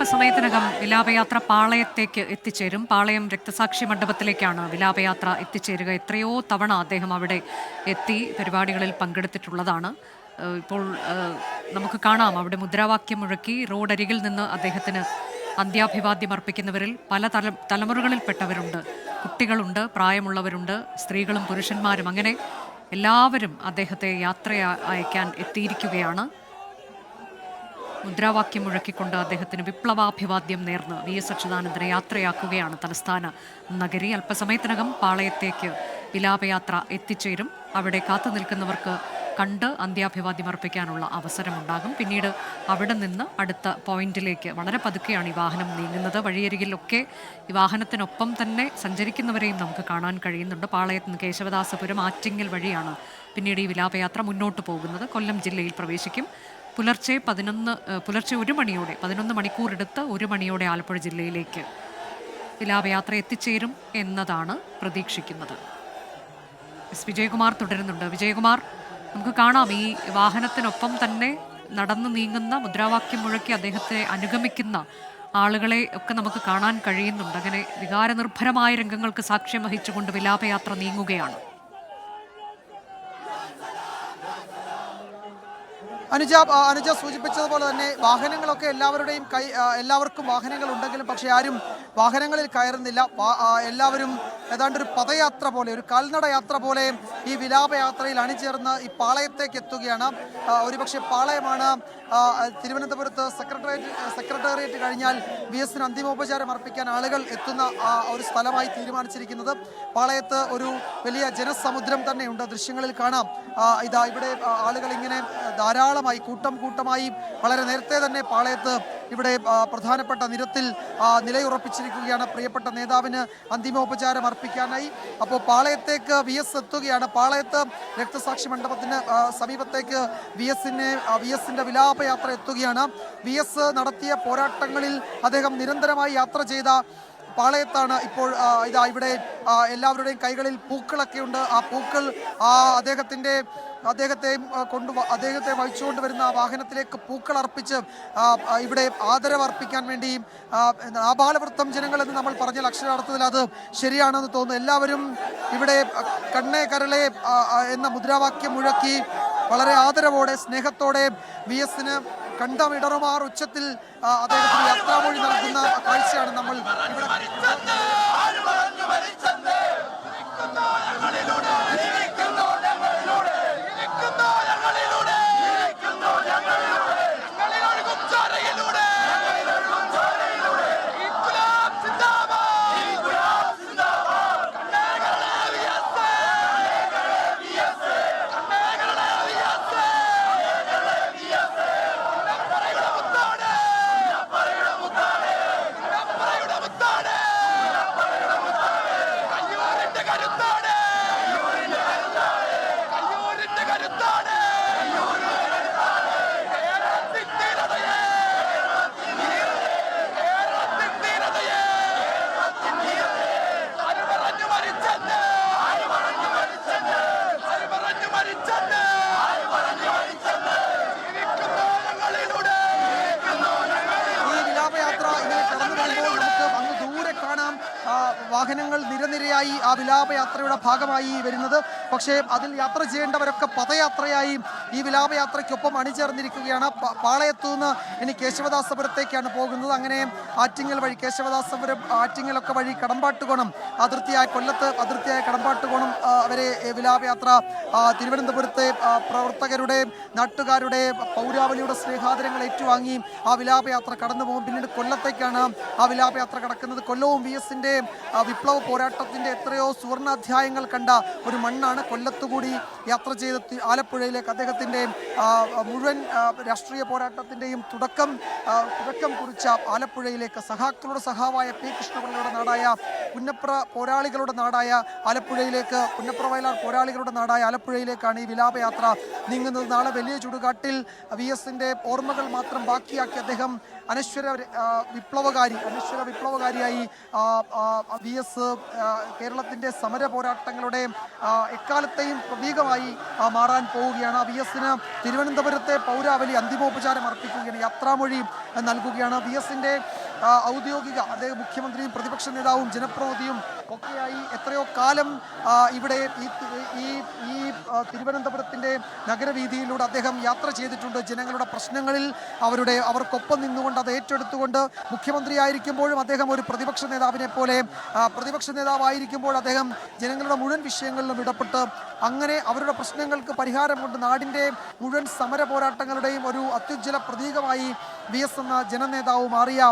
അല്പസമയത്തിനകം വിലാപയാത്ര പാളയത്തേക്ക് എത്തിച്ചേരും. പാളയം രക്തസാക്ഷി മണ്ഡപത്തിലേക്കാണ് വിലാപയാത്ര എത്തിച്ചേരുക. എത്രയോ തവണ അദ്ദേഹം അവിടെ എത്തി പരിപാടികളിൽ പങ്കെടുത്തിട്ടുള്ളതാണ്. ഇപ്പോൾ നമുക്ക് കാണാം. അവിടെ മുദ്രാവാക്യം മുഴക്കി റോഡരികിൽ നിന്ന് അദ്ദേഹത്തിന് അന്ത്യാഭിവാദ്യം അർപ്പിക്കുന്നവരിൽ പല തല തലമുറകളിൽപ്പെട്ടവരുണ്ട്. കുട്ടികളുണ്ട് പ്രായമുള്ളവരുണ്ട് സ്ത്രീകളും പുരുഷന്മാരും. അങ്ങനെ എല്ലാവരും അദ്ദേഹത്തെ യാത്ര അയക്കാൻ എത്തിയിരിക്കുകയാണ്. മുദ്രാവാക്യം മുഴക്കിക്കൊണ്ട് അദ്ദേഹത്തിന് വിപ്ലവാഭിവാദ്യം നേർന്ന് വി എസ് അച്യുതാനന്ദനെ യാത്രയാക്കുകയാണ് തലസ്ഥാന നഗരി. അല്പസമയത്തിനകം പാളയത്തേക്ക് വിലാപയാത്ര എത്തിച്ചേരും. അവിടെ കാത്തു നിൽക്കുന്നവർക്ക് കണ്ട് അന്ത്യാഭിവാദ്യം അർപ്പിക്കാനുള്ള അവസരമുണ്ടാകും. പിന്നീട് അവിടെ നിന്ന് അടുത്ത പോയിന്റിലേക്ക് വളരെ പതുക്കെയാണ് ഈ വാഹനം നീങ്ങുന്നത്. വഴിയരികിലൊക്കെ ഈ വാഹനത്തിനൊപ്പം തന്നെ സഞ്ചരിക്കുന്നവരെയും നമുക്ക് കാണാൻ കഴിയുന്നുണ്ട്. പാളയത്ത് നിന്ന് കേശവദാസപുരം ആറ്റിങ്ങൽ വഴിയാണ് പിന്നീട് ഈ വിലാപയാത്ര മുന്നോട്ട് പോകുന്നത്. കൊല്ലം ജില്ലയിൽ പ്രവേശിക്കും. പുലർച്ചെ പതിനൊന്ന് പുലർച്ചെ ഒരു മണിയോടെ പതിനൊന്ന് മണിക്കൂർ എടുത്ത് ഒരു മണിയോടെ ആലപ്പുഴ ജില്ലയിലേക്ക് വിലാപയാത്ര എത്തിച്ചേരും എന്നതാണ് പ്രതീക്ഷിക്കുന്നത്. എസ് വിജയകുമാർ തുടരുന്നുണ്ട്. വിജയകുമാർ നമുക്ക് കാണാം. ഈ വാഹനത്തിനൊപ്പം തന്നെ നടന്നു നീങ്ങുന്ന മുദ്രാവാക്യം മുഴക്കി അദ്ദേഹത്തെ അനുഗമിക്കുന്ന ആളുകളെ ഒക്കെ നമുക്ക് കാണാൻ കഴിയുന്നുണ്ട്. അങ്ങനെ വികാരനിർഭരമായ രംഗങ്ങൾക്ക് സാക്ഷ്യം വഹിച്ചുകൊണ്ട് വിലാപയാത്ര നീങ്ങുകയാണ്. അനുജ അനുജ സൂചിപ്പിച്ചതുപോലെ തന്നെ വാഹനങ്ങളൊക്കെ എല്ലാവരുടെയും കൈ എല്ലാവർക്കും വാഹനങ്ങൾ ഉണ്ടെങ്കിലും പക്ഷേ ആരും വാഹനങ്ങളിൽ കയറുന്നില്ല. എല്ലാവരും ഏതാണ്ട് ഒരു പദയാത്ര പോലെ ഒരു കാൽനട യാത്ര പോലെ ഈ വിലാപയാത്രയിൽ അണിചേർന്ന് ഈ പാളയത്തേക്ക് എത്തുകയാണ്. ഒരുപക്ഷെ പാളയമാണ് തിരുവനന്തപുരത്ത് സെക്രട്ടേറിയറ്റ് സെക്രട്ടേറിയറ്റ് കഴിഞ്ഞാൽ വി എസിന് അന്തിമോപചാരം അർപ്പിക്കാൻ ആളുകൾ എത്തുന്ന ഒരു സ്ഥലമായി തീരുമാനിച്ചിരിക്കുന്നത്. പാളയത്ത് ഒരു വലിയ ജനസമുദ്രം തന്നെയുണ്ട്. ദൃശ്യങ്ങളിൽ കാണാം. ഇതാ ഇവിടെ ആളുകൾ ഇങ്ങനെ ധാരാളമായി കൂട്ടം കൂട്ടമായി വളരെ നേരത്തെ തന്നെ പാളയത്ത് ഇവിടെ പ്രധാനപ്പെട്ട നിരത്തിൽ നിലയുറപ്പിച്ചിരിക്കുകയാണ് പ്രിയപ്പെട്ട നേതാവിന് അന്തിമോപചാരം അർപ്പിക്കാനായി. അപ്പോൾ പാളയത്തേക്ക് വി എസ് എത്തുകയാണ്. പാളയത്ത് രക്തസാക്ഷി മണ്ഡപത്തിന് സമീപത്തേക്ക് വി എസിനെ വി എസിന്റെ വിലാപയാത്ര എത്തുകയാണ്. വി എസ് നടത്തിയ പോരാട്ടങ്ങളിൽ അദ്ദേഹം നിരന്തരമായി യാത്ര ചെയ്ത പാളയത്താണ് ഇപ്പോൾ ഇതാ ഇവിടെ എല്ലാവരുടെയും കൈകളിൽ പൂക്കളൊക്കെ ഉണ്ട്. ആ പൂക്കൾ ആ അദ്ദേഹത്തിന്റെ അദ്ദേഹത്തെയും കൊണ്ടു അദ്ദേഹത്തെ വഹിച്ചുകൊണ്ട് വരുന്ന ആ വാഹനത്തിലേക്ക് പൂക്കൾ അർപ്പിച്ച് ഇവിടെ ആദരവ് അർപ്പിക്കാൻ വേണ്ടിയും ആബാലവൃത്തം ജനങ്ങൾ എന്ന് നമ്മൾ പറഞ്ഞാൽ അക്ഷരാർത്ഥത്തിൽ അത് ശരിയാണെന്ന് തോന്നുന്നു. എല്ലാവരും ഇവിടെ കണ്ണേ കരളെ എന്ന മുദ്രാവാക്യം മുഴക്കി വളരെ ആദരവോടെ സ്നേഹത്തോടെ വി എസിന് കണ്ടമിടറുമാർ ഉച്ചത്തിൽ അദ്ദേഹത്തിന് യാത്രാമൊഴി നൽകുന്ന കാഴ്ചയാണ് നമ്മൾ ഇവിടെ ഈ വിലാപയാത്ര ഇങ്ങനെ കടന്നു വരുമ്പോൾ നമുക്ക് അങ്ങ് ദൂരെ കാണാം ആ, വാഹനങ്ങൾ നിരനിരയായി ആ വിലാപയാത്രയുടെ ഭാഗമായി വരുന്നത്. പക്ഷേ അതിൽ യാത്ര ചെയ്യേണ്ടവരൊക്കെ പദയാത്രയായി ഈ വിലാപയാത്രയ്ക്കൊപ്പം അണിചേർന്നിരിക്കുകയാണ്. പാളയത്തു നിന്ന് ഇനി കേശവദാസപുരത്തേക്കാണ് പോകുന്നത്. അങ്ങനെ ആറ്റിങ്ങൽ വഴി കേശവദാസപുരം ആറ്റിങ്ങലൊക്കെ വഴി കടമ്പാട്ടുകോണം അതിർത്തിയായ കൊല്ലത്ത് അതിർത്തിയായ കടമ്പാട്ടുകോണം വരെ വിലാപയാത്ര തിരുവനന്തപുരത്തെ പ്രവർത്തകരുടെ നാട്ടുകാരുടെ പൗരാവലിയുടെ സ്നേഹാദരങ്ങൾ ഏറ്റുവാങ്ങി ആ വിലാപയാത്ര കടന്നു പോകും പിന്നീട് കൊല്ലത്തേക്കാണ് ആ വിലാപയാത്ര കടക്കുന്നത്. കൊല്ലവും വി എസിന്റെ വിപ്ലവ പോരാട്ടത്തിന്റെ എത്രയോ സുവർണാധ്യായങ്ങൾ കണ്ട ഒരു മണ്ണാണ് കൊല്ലത്തുകൂടി യാത്ര ചെയ്ത് ആലപ്പുഴയിലേക്ക് അദ്ദേഹത്തിന്റെ മുഴുവൻ രാഷ്ട്രീയ പോരാട്ടത്തിന്റെയും തുടക്കം തുടക്കം കുറിച്ച ആലപ്പുഴയിലേക്ക് സഹാക്കളുടെ സഹാവായ പി കൃഷ്ണപിള്ളയുടെ നാടായ പുന്നപ്ര പോരാളികളുടെ നാടായ ആലപ്പുഴയിലേക്ക് പുന്നപ്ര വയലാർ പോരാളികളുടെ നാടായ ആലപ്പുഴയിലേക്കാണ് ഈ വിലാപയാത്ര നീങ്ങുന്നത്. നാളെ വലിയ ചുടുകാട്ടിൽ വി എസിന്റെ ഓർമ്മകൾ മാത്രം ബാക്കിയാക്കി അദ്ദേഹം അനശ്വര വിപ്ലവകാരി അനശ്വര വിപ്ലവകാരിയായി വി എസ് കേരളത്തിന്റെ സമര പോരാട്ടങ്ങളുടെ എക്കാലത്തെയും പ്രതീകമായി മാറാൻ പോവുകയാണ്. വി എസിന് തിരുവനന്തപുരത്തെ പൗരാവലി അന്തിമോപചാരം അർപ്പിക്കുകയാണ്. യാത്രാമൊഴി നൽകുകയാണ്. വി എസിന്റെ ഔദ്യോഗിക അദ്ദേഹം മുഖ്യമന്ത്രിയും പ്രതിപക്ഷ നേതാവും ജനപ്രതിനിധിയും ഒക്കെയായി എത്രയോ കാലം ഇവിടെ ഈ ഈ ആ, നഗരവീതിയിലൂടെ അദ്ദേഹം യാത്ര ചെയ്തിട്ടുണ്ട്. ജനങ്ങളുടെ പ്രശ്നങ്ങളിൽ അവരുടെ അവർക്കൊപ്പം നിന്നുകൊണ്ട് അത് ഏറ്റെടുത്തുകൊണ്ട് മുഖ്യമന്ത്രിയായിരിക്കുമ്പോഴും അദ്ദേഹം ഒരു പ്രതിപക്ഷ നേതാവിനെ പോലെ പ്രതിപക്ഷ നേതാവായിരിക്കുമ്പോൾ അദ്ദേഹം ജനങ്ങളുടെ മുഴുവൻ വിഷയങ്ങളിലും ഇടപെട്ട് അങ്ങനെ അവരുടെ പ്രശ്നങ്ങൾക്ക് പരിഹാരം കൊണ്ട് നാടിന്റെ മുഴുവൻ സമര പോരാട്ടങ്ങളുടെയും ഒരു അത്യുജ്വല പ്രതീകമായി വി എസ് എന്ന ജനനേതാവ് മാറിയ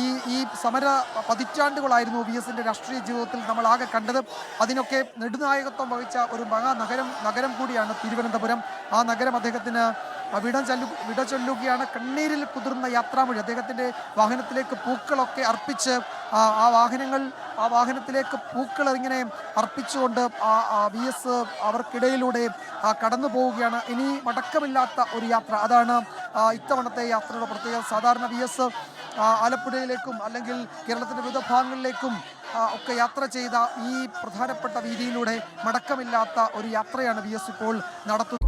ഈ ഈ സമര പതിറ്റാണ്ടുകളായിരുന്നു വി എസിന്റെ രാഷ്ട്രീയ ജീവിതത്തിൽ നമ്മൾ ആകെ കണ്ടത്. അതിനൊക്കെ നെടുനായകത്വം വഹിച്ച ഒരു മഹാനഗരം നഗരം കൂടിയാണ് തിരുവനന്തപുരം. ആ നഗരം അദ്ദേഹത്തിന് വിടം ചൊല്ലു വിട ചൊല്ലുകയാണ്. കണ്ണീരിൽ കുതിർന്ന യാത്രാമൊഴി. അദ്ദേഹത്തിന്റെ വാഹനത്തിലേക്ക് പൂക്കളൊക്കെ അർപ്പിച്ച് ആ വാഹനങ്ങൾ ആ വാഹനത്തിലേക്ക് പൂക്കൾ ഇങ്ങനെ അർപ്പിച്ചുകൊണ്ട് ആ വി എസ് അവർക്കിടയിലൂടെ കടന്നു പോവുകയാണ്. ഇനി മടക്കമില്ലാത്ത ഒരു യാത്ര. അതാണ് ഇത്തവണത്തെ യാത്രയുടെ പ്രത്യേകത. സാധാരണ വി എസ് ആലപ്പുഴയിലേക്കും അല്ലെങ്കിൽ കേരളത്തിന്റെ വിവിധ ഭാഗങ്ങളിലേക്കും ഒക്കെ യാത്ര ചെയ്ത ഈ പ്രധാനപ്പെട്ട വീതിയിലൂടെ മടക്കമില്ലാത്ത ഒരു യാത്രയാണ് വി എസ് ഇപ്പോൾ നടത്തുന്നത്.